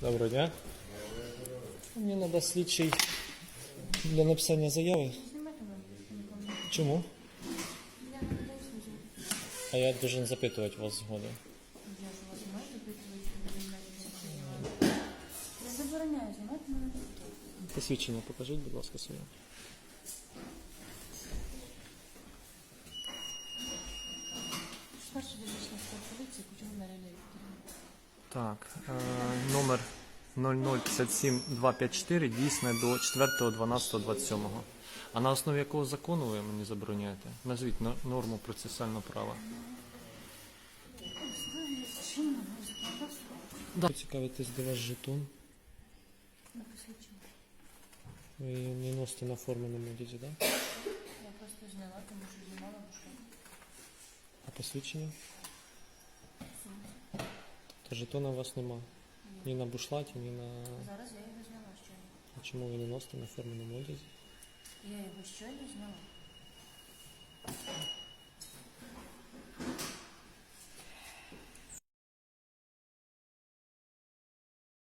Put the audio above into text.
Доброго дня. Мені треба слідчий для написання заяви. Чому? На А я должен запитувати вас згоду. Я. Посвідчення покажіть, будь ласка, своє. Старший склад поліції Лілія Вікторівна. Так, е, номер 0057254 дійсне до 4.12.27. А на основі якого закону ви мені забороняєте? Назвіть но- норму процесуального права. Да. Цікавитесь, де ваш жетон. Ви не носите на форменому одязі, так? Да? Я просто зняла, тому що знімала. А посвідчення? Та жетона у вас нема. Ні на бушлаті, ні на. Зараз я його зняла щойно. А чому ви не носите на форменому одязі? Я його щойно зняла.